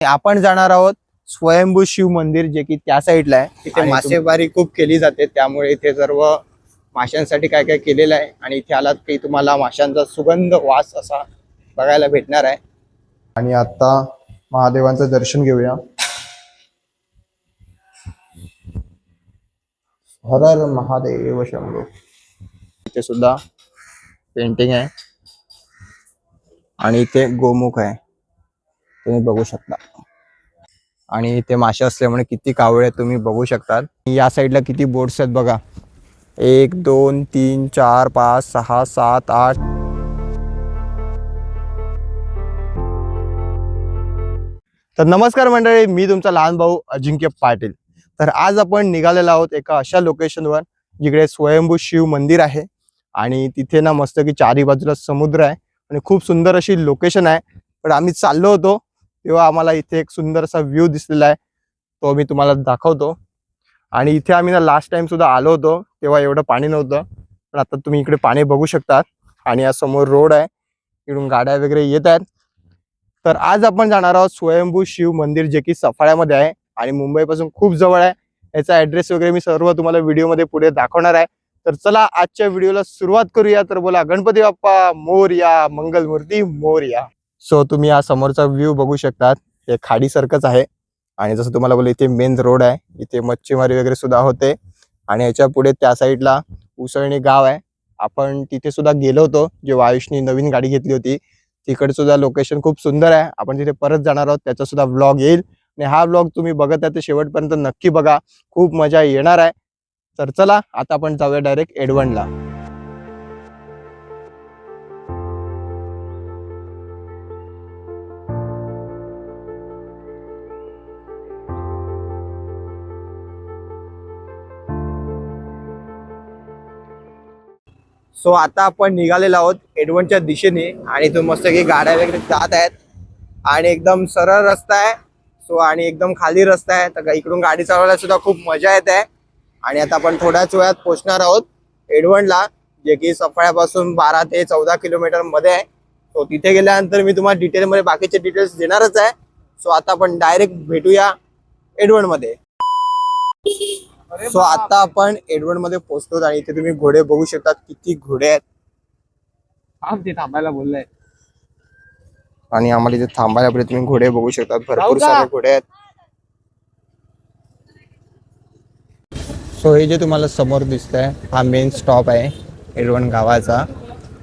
आपण जाणार आहोत स्वयंभू शिव मंदिर जे की त्या साईडला आहे. तिथे मासेमारी खूप केली जाते. त्यामुळे इथे सर्व माशांसाठी काय काय केलेलं आहे. आणि इथे आलात की तुम्हाला माशांचा सुगंध वास असा बघायला भेटणार आहे. आणि आता महादेवांचं दर्शन घेऊया. हर हर महादेव शंभू. इथे सुद्धा पेंटिंग आहे. आणि इथे गोमुख आहे. तुम्ही बघू शकता. आणि इथे मासे असल्यामुळे किती कावळे आहेत तुम्ही बघू शकता या साईडला किती बोट्स आहेत बघा. एक दोन तीन चार पाच सहा सात आठ. तर नमस्कार मंडळी मी तुमचा लहान भाऊ अजिंक्य पाटील. तर आज आपण निघालेलो आहोत एका अशा लोकेशनवर जिकडे स्वयंभू शिव मंदिर आहे. आणि तिथे ना मस्त की चारी बाजूला समुद्र आहे. आणि खूप सुंदर अशी लोकेशन आहे. पण आम्ही चाललो होतो तेव्हा आम्हाला इथे एक सुंदर असा व्ह्यू दिसलेला आहे. तो मी तुम्हाला दाखवतो. आणि इथे आम्ही ना लास्ट टाइम सुद्धा आलो होतो तेव्हा एवढं पाणी नव्हतं. पण आता तुम्ही इकडे पाणी बघू शकतात. आणि या समोर रोड आहे. इकडून गाड्या वगैरे येत आहेत. तर आज आपण जाणार आहोत स्वयंभू शिव मंदिर जे की सफाळ्यामध्ये आहे. आणि मुंबईपासून खूप जवळ आहे. याचा ऍड्रेस वगैरे मी सर्व तुम्हाला व्हिडिओमध्ये पुढे दाखवणार आहे. तर चला आजच्या व्हिडिओला सुरुवात करूया. तर बोला गणपती बाप्पा मोरया मंगलमूर्ती मोरया. सो तुम्ही हा समोरचा व्ह्यू बघू शकतात. हे खाडीसारखंच आहे. आणि जसं तुम्हाला बोललं इथे मेन रोड आहे. इथे मच्छीमारी वगैरे सुद्धा होते. आणि याच्यापुढे त्या साईडला उसळणी गाव आहे. आपण तिथे सुद्धा गेलो होतो जे आयुषनी नवीन गाडी घेतली होती. तिकडे सुद्धा लोकेशन खूप सुंदर आहे. आपण तिथे परत जाणार आहोत त्याचा सुद्धा व्लॉग येईल. आणि हा व्लॉग तुम्ही बघत आहे ते शेवटपर्यंत नक्की बघा. खूप मजा येणार आहे. तर चला आता आपण जाऊया डायरेक्ट एडवनला सो आता आपण निघालेलो आहोत एडवनच्या दिशेने आणि तो मस्त की गाड्या वगैरे जात आहेत. आणि एकदम सरळ रस्ता आहे. सो आणि एकदम खाली रस्ता आहे. तर इकडून गाडी चालवायला सुद्धा खूप मजा येत. आहे आणि आता आपण थोड्याच वेळात पोचणार आहोत एडवनला जे की सफाळ्यापासून बारा ते चौदा किलोमीटरमध्ये आहे. सो तिथे गेल्यानंतर मी तुम्हाला डिटेल मध्ये बाकीचे डिटेल्स देणारच आहे. सो आता आपण डायरेक्ट भेटूया एडवणमध्ये सो आता आपण एडवणमध्ये पोहोचतो आणि इथे तुम्ही घोडे बघू शकता किती घोडे आहेत. थांब ते थांबायला बोललंय. आणि आम्हाला इथे थांबायला पुढे तुम्ही घोडे बघू शकता भरपूर? सारे घोडे आहेत. सो हे जे तुम्हाला समोर दिसत आहे हा मेन स्टॉप आहे एडवण गावाचा.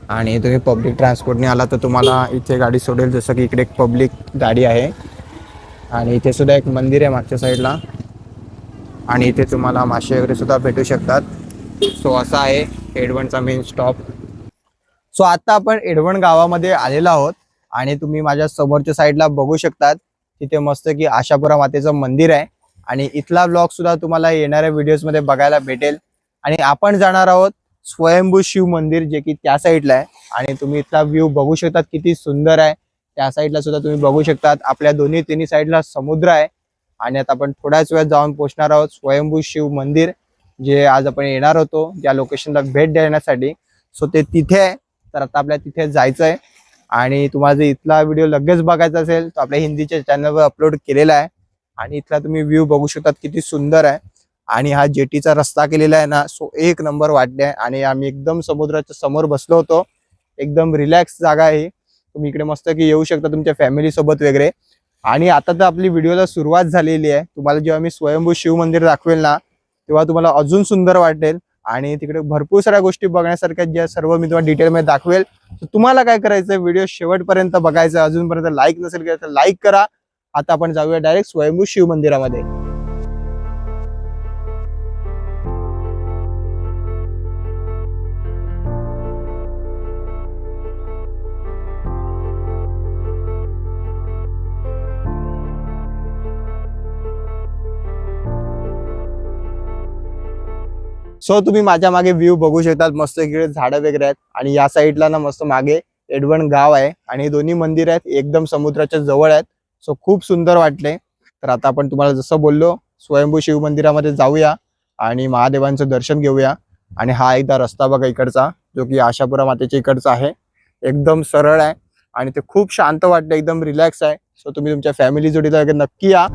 आणि तुम्ही पब्लिक ट्रान्सपोर्टने आला तर तुम्हाला इथे गाडी सोडेल जसं की इकडे एक पब्लिक गाडी आहे. आणि इथे सुद्धा एक मंदिर आहे मागच्या साईडला आणि इथे तुम्हाला मासे वगैरे सुद्धा भेटू शकतात. सो असा आहे एडवणचा मेन स्टॉप सो आता आपण एडवण गावामध्ये आलेलो आहोत आणि तुम्ही माझ्या समोरच्या साईडला बघू शकतात. तिथे मस्त की आशापुरा मातेचं मंदिर आहे. आणि इथला ब्लॉग सुद्धा तुम्हाला येणाऱ्या व्हिडिओजमध्ये बघायला भेटेल. आणि आपण जाणार आहोत स्वयंभू शिव मंदिर जे की त्या साईडला आहे. आणि तुम्ही इथला व्ह्यू बघू शकतात किती सुंदर आहे. त्या साईडला सुद्धा तुम्ही बघू शकतात. आपल्या दोन्ही तिन्ही साईडला समुद्र आहे. आणि आता आपण थोड्याच वेळात जाऊन पोहोचणार आहोत स्वयंभू शिव मंदिर जे आज आपण येणार होतो या लोकेशनला भेट देण्यासाठी. सो ते तिथे आहे. तर आता आपल्याला तिथे जायचं आहे आणि तुम्हाला जर इथला व्हिडिओ लगेच बघायचा असेल तर आपल्या हिंदीच्या चॅनलवर अपलोड केलेला आहे. आणि इथला तुम्ही व्ह्यू बघू शकतात किती सुंदर आहे. आणि हा जेटीचा रस्ता केलेला आहे ना सो एक नंबर वाटते आहे. आणि आम्ही एकदम समुद्राच्या समोर बसलो होतो. एकदम रिलॅक्स जागा आहे तुम्ही इकडे मस्त की येऊ शकता तुमच्या फॅमिली सोबत वगैरे. आणि आता तर आपली व्हिडिओला सुरुवात झालेली आहे. तुम्हाला जेव्हा मी स्वयंभू शिव मंदिर दाखवेल ना तेव्हा तुम्हाला अजून सुंदर वाटेल. आणि तिकडे भरपूर साऱ्या गोष्टी बघण्यासारख्या ज्या सर्व मी तुम्हाला डिटेलमध्ये दाखवेल. तर तुम्हाला काय करायचं व्हिडिओ शेवटपर्यंत बघायचं अजूनपर्यंत लाईक नसेल केलं तर लाईक करा. आता आपण जाऊया डायरेक्ट स्वयंभू शिव मंदिरामध्ये. सो तुम्ही माझ्या मागे व्ह्यू बघू शकतात. मस्त इकडे झाडं वगैरे आहेत. आणि या साईडला ना मस्त मागे एडवण गाव आहे. आणि हे दोन्ही मंदिर आहेत. एकदम समुद्राच्या जवळ आहेत. सो खूप सुंदर वाटले. तर आता आपण तुम्हाला जसं बोललो स्वयंभू शिव मंदिरामध्ये जाऊया आणि महादेवांचं दर्शन घेऊया. आणि हा एकदा रस्ता बघा इकडचा जो की आशापुरा मातेच्या इकडचा आहे. एकदम सरळ आहे. आणि ते खूप शांत वाटलं. एकदम रिलॅक्स आहे. सो तुम्ही तुमच्या फॅमिली जोडीला नक्की या.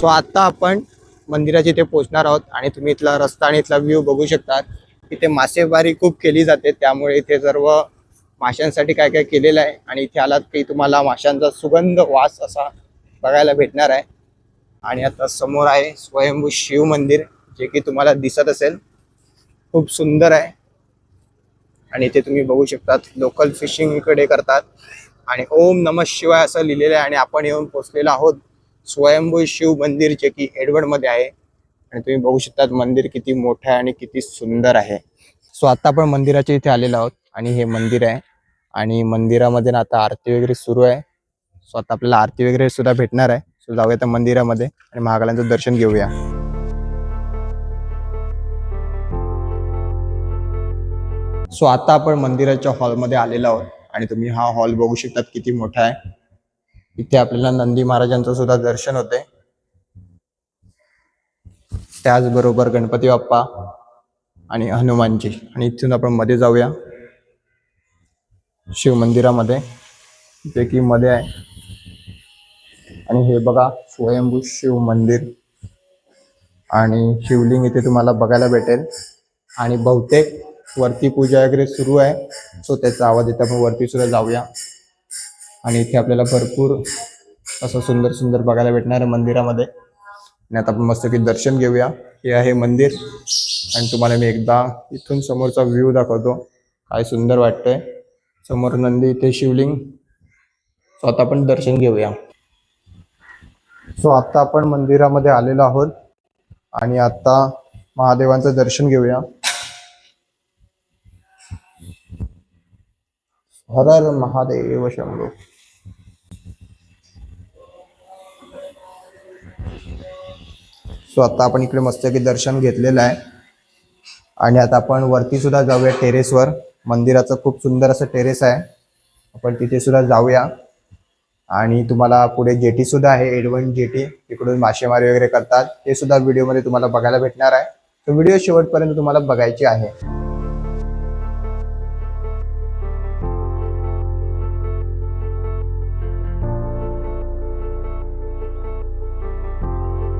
सो आता आपण मंदिराच्या इथे पोचणार आहोत आणि तुम्ही इथला रस्ता आणि इथला व्ह्यू बघू शकतात. इथे मासेमारी खूप केली जाते त्यामुळे इथे सर्व माशांसाठी काय काय केलेलं आहे आणि इथे आलात की तुम्हाला माशांचा सुगंध वास असा बघायला भेटणार आहे. आणि आता समोर आहे स्वयंभू शिव मंदिर जे की तुम्हाला दिसत असेल. खूप सुंदर आहे. आणि इथे तुम्ही बघू शकतात लोकल फिशिंग इकडे करतात. आणि ओम नम शिवाय असं लिहिलेलं आहे आणि आपण येऊन पोचलेलो आहोत. स्वयंभू शिव मंदिर जे की एडवर्डमध्ये आहे. आणि तुम्ही बघू शकता मंदिर किती मोठं आहे आणि किती सुंदर आहे. सो आता आपण मंदिराच्या इथे आलेलो आहोत आणि हे मंदिर आहे. आणि मंदिरामध्ये ना आता आरती वगैरे सुरू आहे. सो आता आपल्याला आरती वगैरे सुद्धा भेटणार आहे. सो जाऊया त्या मंदिरामध्ये आणि महाकालांचं दर्शन घेऊया. सो आता आपण मंदिराच्या हॉलमध्ये आलेलो आहोत. आणि तुम्ही हा हॉल बघू शकतात किती मोठा आहे. इथे आपल्याला नंदी महाराजांचं सुद्धा दर्शन होते. त्याचबरोबर गणपती बाप्पा आणि हनुमानजी. आणि इथून आपण मध्ये जाऊया. शिव मंदिरामध्ये जे की मध्ये आहे. आणि हे बघा स्वयंभू शिव मंदिर. आणि शिवलिंग इथे तुम्हाला बघायला भेटेल. आणि बहुतेक वरती पूजा वगैरे सुरू आहे. सो त्याचा आवाज येतो आपण वरती सुद्धा जाऊया. आणि इथे आपल्याला भरपूर असं सुंदर सुंदर बघायला भेटणार आहे मंदिरामध्ये. आणि आता आपण मस्तपैकी दर्शन घेऊया. हे आहे मंदिर. आणि तुम्हाला मी एकदा इथून समोरचा व्ह्यू दाखवतो. काय सुंदर वाटतंय. समोर नंदी इथे शिवलिंग. सो आता आपण दर्शन घेऊया. सो आता आपण मंदिरामध्ये आलेलो आहोत. आणि आता महादेवांचं दर्शन घेऊया. हर हर महादेव शंभू. सो आता आपण इकडे मस्तपैकी दर्शन घेतलेलं आहे. आणि आता आपण वरती सुद्धा जाऊया टेरेसवर. मंदिराचं खूप सुंदर असं टेरेस आहे. आपण तिथे सुद्धा जाऊया. आणि तुम्हाला पुढे जेटी सुद्धा आहे एडवन जेटी. तिकडून मासेमारी वगैरे करतात. ते सुद्धा व्हिडिओमध्ये तुम्हाला बघायला भेटणार आहे. तो व्हिडिओ शेवटपर्यंत तुम्हाला बघायची आहे.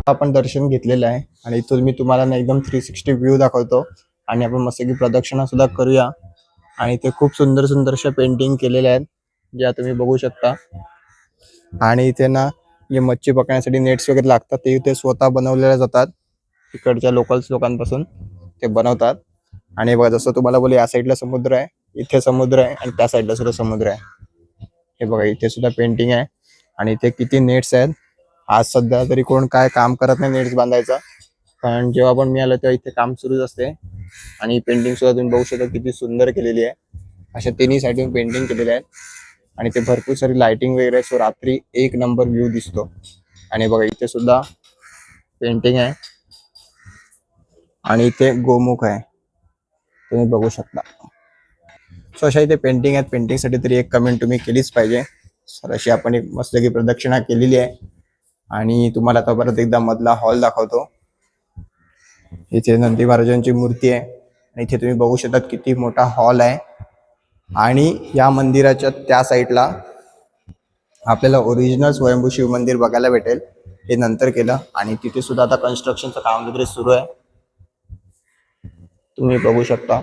आपण दर्शन घेतलेलं आहे. आणि इथून मी तुम्हाला एकदम थ्री सिक्स्टी व्ह्यू दाखवतो. आणि आपण मस्त की प्रदक्षिणा सुद्धा करूया. आणि इथे खूप सुंदर सुंदर अशा पेंटिंग केलेल्या आहेत ज्या तुम्ही बघू शकता. आणि इथे ना जे मच्छी पकडण्यासाठी नेट्स वगैरे लागतात ते इथे स्वतः बनवलेल्या जातात. इकडच्या लोकल्स लोकांपासून ते बनवतात. आणि बघा जसं तुम्हाला बोल या साईडला समुद्र आहे इथे समुद्र आहे आणि त्या साईडला सुद्धा समुद्र आहे. हे बघा इथे सुद्धा पेंटिंग आहे. आणि इथे किती नेट्स आहेत. आज सध्या तरी कोण काय काम करत नाही नेट्स बांधायचा. कारण जेव्हा पण मी आलो तेव्हा इथे काम सुरूच असते. आणि पेंटिंग सुद्धा तुम्ही बघू शकता किती सुंदर केलेली आहे. अशा तिन्ही साईडून पेंटिंग केलेले आहेत. आणि ते भरपूर सारी लाइटिंग वगैरे सो रात्री एक नंबर व्ह्यू दिसतो. आणि बघा इथे सुद्धा पेंटिंग आहे. आणि इथे गोमुख आहे. तुम्ही बघू शकता. सो अशा इथे पेंटिंग आहेत. पेंटिंगसाठी तरी एक कमेंट तुम्ही केलीच पाहिजे. सर अशी आपण एक मस्तकी प्रदक्षिणा केलेली आहे. आणि तुम्हाला आता परत एकदा मधला हॉल दाखवतो. इथे नंदी महाराजांची मूर्ती आहे. आणि इथे तुम्ही बघू शकता किती मोठा हॉल आहे. आणि या मंदिराच्या त्या साईडला आपल्याला ओरिजिनल स्वयंभू शिव मंदिर बघायला भेटेल. हे नंतर केलं. आणि तिथे सुद्धा आता कन्स्ट्रक्शनचं काम वगैरे सुरू आहे. तुम्ही बघू शकता.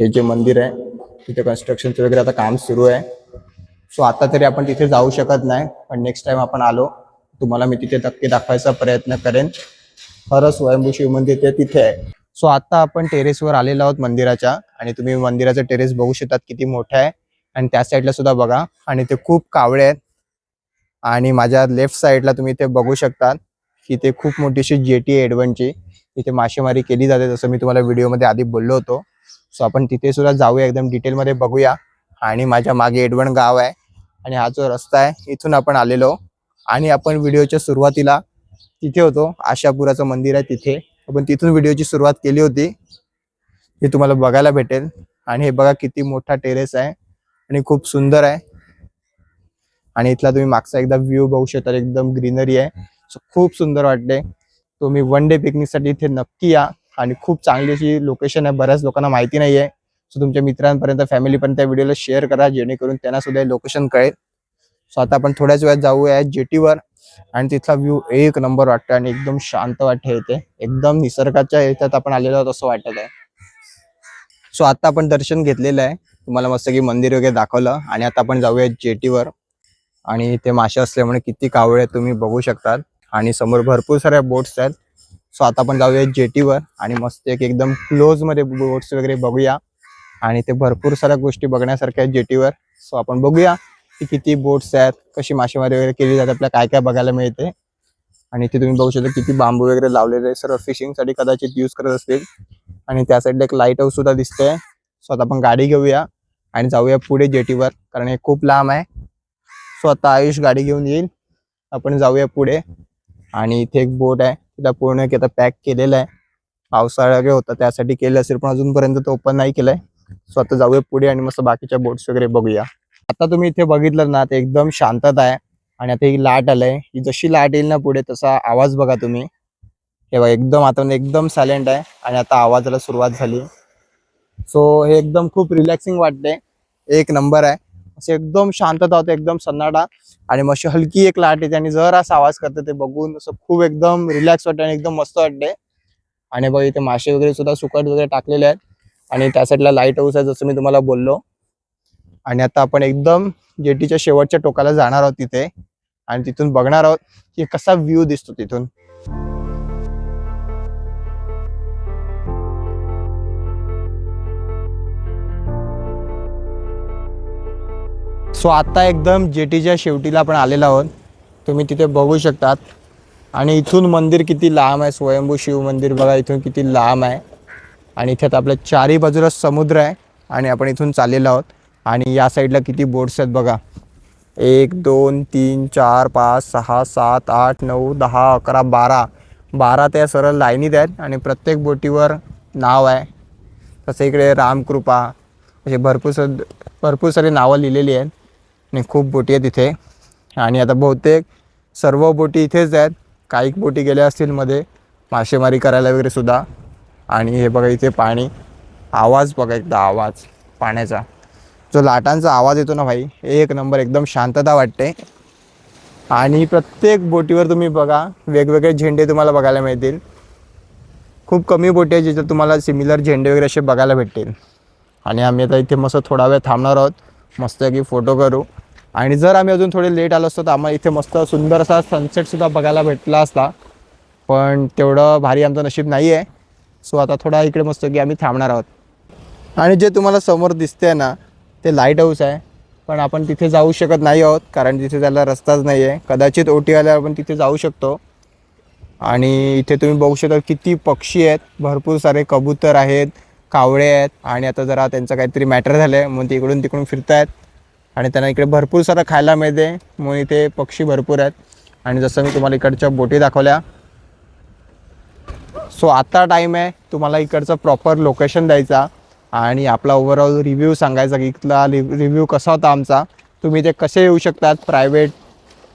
हे जे मंदिर आहे तिथे कन्स्ट्रक्शनचं वगैरे आता काम सुरू आहे. सो आता तरी आपण तिथे जाऊ शकत नाही पण नेक्स्ट टाइम आपण आलो तुम्हाला मी तिथे नक्की दाखवायचा प्रयत्न करेन. खरं स्वयंभू शिव मंदिर ते तिथे आहे. सो आता आपण टेरेसवर आलेलो आहोत मंदिराच्या आणि तुम्ही मंदिराचं टेरेस बघू शकतात किती मोठं आहे. आणि त्या साईडला सुद्धा बघा आणि ते खूप कावळे आहेत. आणि माझ्या लेफ्ट साईडला तुम्ही इथे बघू शकतात की ते खूप मोठीशी जेटी आहे एडवनची. इथे मासेमारी केली जाते जसं मी तुम्हाला व्हिडिओमध्ये आधी बोललो होतो. सो आपण तिथे सुद्धा जाऊया एकदम डिटेलमध्ये बघूया. आणि माझ्या मागे एडवण गाव आहे. आणि हा जो रस्ता आहे इथून आपण आलेलो. आणि आपण व्हिडिओच्या सुरुवातीला तिथे होतो. आशापुराचं मंदिर आहे तिथे. आपण तिथून व्हिडिओची सुरुवात केली होती. हे तुम्हाला बघायला भेटेल. आणि हे बघा किती मोठा टेरेस आहे. आणि खूप सुंदर आहे. आणि इथला तुम्ही मागचा एकदा व्ह्यू बघू शकता. एकदम ग्रीनरी आहे. सो खूप सुंदर वाटते तुम्ही वन डे पिकनिकसाठी इथे नक्की या. आणि खूप चांगली अशी लोकेशन आहे. बऱ्याच लोकांना माहिती नाही आहे सो तुमच्या मित्रांपर्यंत फॅमिलीपर्यंत त्या व्हिडिओला शेअर करा जेणेकरून त्यांना सुद्धा लोकेशन कळेल. सो आता आपण थोड्याच वेळात जाऊया जेटीवर आणि तिथला व्ह्यू एक नंबर वाटतो आणि एकदम शांत वाटते इथे. एकदम निसर्गाच्या याच्यात आपण आलेलो आहोत असं वाटत आहे. सो आता आपण दर्शन घेतलेलं आहे. तुम्हाला मस्त की मंदिर वगैरे दाखवलं आणि आता आपण जाऊया जेटीवर. आणि इथे मासे असल्यामुळे किती कावळे तुम्ही बघू शकतात. आणि समोर भरपूर साऱ्या बोट्स आहेत. सो आता आपण जाऊया जेटीवर आणि मस्त एक एकदम क्लोजमध्ये बोट्स वगैरे बघूया. आणि ते भरपूर साऱ्या गोष्टी बघण्यासारख्या आहेत जेटीवर. सो आपण बघूया की किती बोट्स आहेत कशी मासेमारी वगैरे केली जाते आपल्याला काय काय बघायला मिळते. आणि ते तुम्ही बघू शकता किती बांबू वगैरे लावलेले आहे सर्व फिशिंगसाठी कदाचित यूज करत असतील. आणि त्या साईडला एक लाइट हाऊस सुद्धा दिसतंय. सो आता आपण गाडी घेऊया आणि जाऊया पुढे जेटीवर कारण हे खूप लांब आहे. सो आता आयुष गाडी घेऊन येईल. आपण जाऊया पुढे. आणि इथे एक बोट आहे. तिला पूर्ण एक आता पॅक केलेला आहे. पावसाळा वगैरे होता त्यासाठी केलं असेल पण अजूनपर्यंत तो ओपन नाही केलाय. सो आता जाऊया पुढे आणि मस्त बाकीच्या बोट्स वगैरे बघूया. आता तुम्ही इथे बघितलं ना ते एकदम शांतता आहे. आणि आता ही लाट आलंय. ही जशी लाट येईल ना पुढे तसा आवाज बघा तुम्ही. हे बघा एकदम आता म्हणजे एकदम सायलेंट आहे. आणि आता आवाजाला सुरुवात झाली. सो हे एकदम खूप रिलॅक्सिंग वाटते एक नंबर आहे. असे एकदम शांतता होते एकदम सन्नाटा. आणि मस्त हलकी एक लाट येते आणि जर असा आवाज करते ते बघून. असं खूप एकदम रिलॅक्स वाटते आणि एकदम मस्त वाटते आणि बघ इथे मासे वगैरे सुद्धा सुकट वगैरे टाकलेले आहेत. आणि त्या साईडला लाइट हाऊस आहे जसं मी तुम्हाला बोललो. आणि आता आपण एकदम जेटीच्या शेवटच्या टोकाला जाणार आहोत तिथे. आणि तिथून बघणार आहोत की कसा व्ह्यू दिसतो तिथून. सो आता एकदम जेटीच्या शेवटीला आपण आलेलो आहोत. तुम्ही तिथे बघू शकतात. आणि इथून मंदिर किती लांब आहे. स्वयंभू शिव मंदिर बघा इथून किती लांब आहे. आणि इथे आता आपल्या चारी बाजूला समुद्र आहे आणि आपण इथून चाललेलो आहोत. आणि या साईडला किती बोट्स आहेत बघा. एक दोन तीन चार पाच सहा सात आठ नऊ दहा अकरा बारा. बारा त्या सरळ लाईनीत आहेत आणि प्रत्येक बोटीवर नाव आहे. तसं इकडे रामकृपा असे भरपूर स भरपूर सारी नावं लिहिलेली आहेत. आणि खूप बोटी आहेत इथे. आणि आता बहुतेक सर्व बोटी इथेच आहेत. काही बोटी गेल्या असतील मध्ये. मासेमारी करायला वगैरे सुद्धा. आणि हे बघा इथे पाणी आवाज बघा एकदा आवाज पाण्याचा. जो लाटांचा आवाज येतो ना भाई एक नंबर एकदम शांतता वाटते. आणि प्रत्येक बोटीवर तुम्ही बघा वेगवेगळे झेंडे तुम्हाला बघायला मिळतील. खूप कमी बोटी आहे जिथे तुम्हाला सिमिलर झेंडे वगैरे असे बघायला भेटतील. आणि आम्ही आता इथे मस्त थोडा वेळ थांबणार आहोत. मस्तपैकी फोटो करू. आणि जर आम्ही अजून थोडे लेट आलो असतो तर आम्हाला इथे मस्त सुंदर असा सनसेटसुद्धा बघायला भेटला असता. पण तेवढं भारी आमचं नशीब नाही आहे सो आता थोडा इकडे मस्त की आम्ही थांबणार आहोत. आणि जे तुम्हाला समोर दिसते ना ते लाइट हाऊस आहे. पण आपण तिथे जाऊ शकत नाही आहोत कारण तिथे त्याला रस्ताच नाही आहे कदाचित ओटी आल्यावर आपण तिथे जाऊ शकतो. आणि इथे तुम्ही बघू शकता किती पक्षी आहेत. भरपूर सारे कबूतर आहेत कावळे आहेत. आणि आता जरा त्यांचं काहीतरी मॅटर झालं आहे म्हणून ते इकडून तिकडून फिरतायत. आणि त्यांना इकडे भरपूर सारं खायला मिळते. म्हणून इथे पक्षी भरपूर आहेत. आणि जसं मी तुम्हाला इकडच्या बोटी दाखवल्या सो आता टाईम आहे तुम्हाला इकडचं प्रॉपर लोकेशन द्यायचा आणि आपला ओव्हरऑल रिव्ह्यू सांगायचा की इथला रिव्ह्यू कसा होता आमचा. तुम्ही ते कसे येऊ शकतात? प्रायव्हेट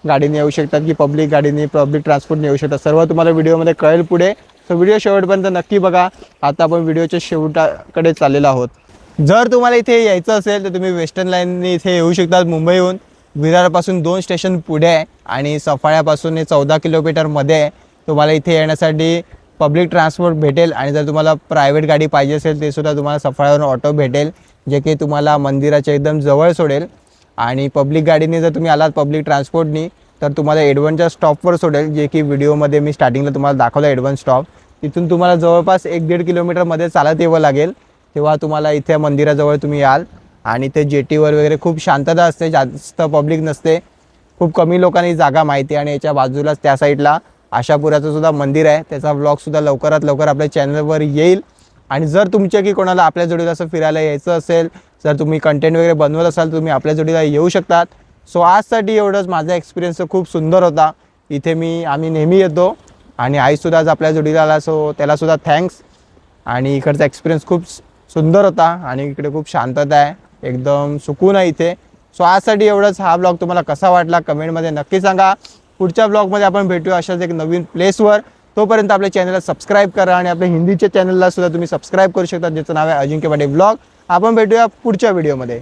गाडीने येऊ शकतात की पब्लिक गाडीने पब्लिक ट्रान्सपोर्टने येऊ शकतात? सर्व तुम्हाला व्हिडिओमध्ये कळेल पुढे. सो व्हिडिओ शेवटपर्यंत नक्की बघा. आता आपण व्हिडिओच्या शेवटाकडे चाललेलो आहोत. जर तुम्हाला इथे यायचं असेल तर तुम्ही वेस्टर्न लाईनने इथे येऊ शकतात मुंबईहून. विरारपासून दोन स्टेशन पुढे आहे आणि सफाळ्यापासून हे चौदा किलोमीटरमध्ये आहे. तुम्हाला इथे येण्यासाठी पब्लिक ट्रान्सपोर्ट भेटेल आणि जर तुम्हाला प्रायव्हेट गाडी पाहिजे असेल ते सुद्धा तुम्हाला सफाळ्यावरून ऑटो भेटेल जे की तुम्हाला मंदिराच्या एकदम जवळ सोडेल. आणि पब्लिक गाडीने जर तुम्ही आलात पब्लिक ट्रान्सपोर्टनी तर तुम्हाला एडवनच्या स्टॉपवर सोडेल जे की व्हिडिओमध्ये मी स्टार्टिंगला तुम्हाला दाखवलं एडवन स्टॉप तिथून तुम्हाला जवळपास एक दीड किलोमीटरमध्ये चालत यावं लागेल. तेव्हा तुम्हाला इथे मंदिराजवळ तुम्ही याल. आणि ते जेटीवर वगैरे खूप शांतता असते जास्त पब्लिक नसते. खूप कमी लोकांनी जागा माहिती आणि याच्या बाजूलाच त्या साईडला आशापुराचं सुद्धा मंदिर आहे. त्याचा ब्लॉगसुद्धा लवकरात लवकर आपल्या चॅनलवर येईल. आणि जर तुमच्या की कोणाला आपल्या जोडीला असं फिरायला यायचं असेल जर तुम्ही कंटेंट वगैरे बनवत असाल तुम्ही आपल्या जोडीला येऊ शकतात. सो आजसाठी एवढंच. माझा एक्सपिरियन्स खूप सुंदर होता. इथे मी आम्ही नेहमी येतो. आणि आईसुद्धा आज आपल्या जोडीला आला सो त्यालासुद्धा थँक्स आणि इकडचा एक्सपिरियन्स खूप सुंदर होता. आणि इकडे खूप शांतता आहे. एकदम सुकून आहे इथे. सो आजसाठी एवढंच. हा ब्लॉग तुम्हाला कसा वाटला? कमेंटमध्ये नक्की सांगा. पुढच्या ब्लॉगमध्ये आपण भेटूया अशाच एक नवीन प्लेसवर तोपर्यंत आपल्या चॅनलला सबस्क्राईब करा आणि आपल्या हिंदीच्या चॅनलला सुद्धा तुम्ही सबस्क्राईब करू शकता ज्याचं नाव आहे अजिंक्य पाटील ब्लॉग आपण भेटूया पुढच्या व्हिडिओमध्ये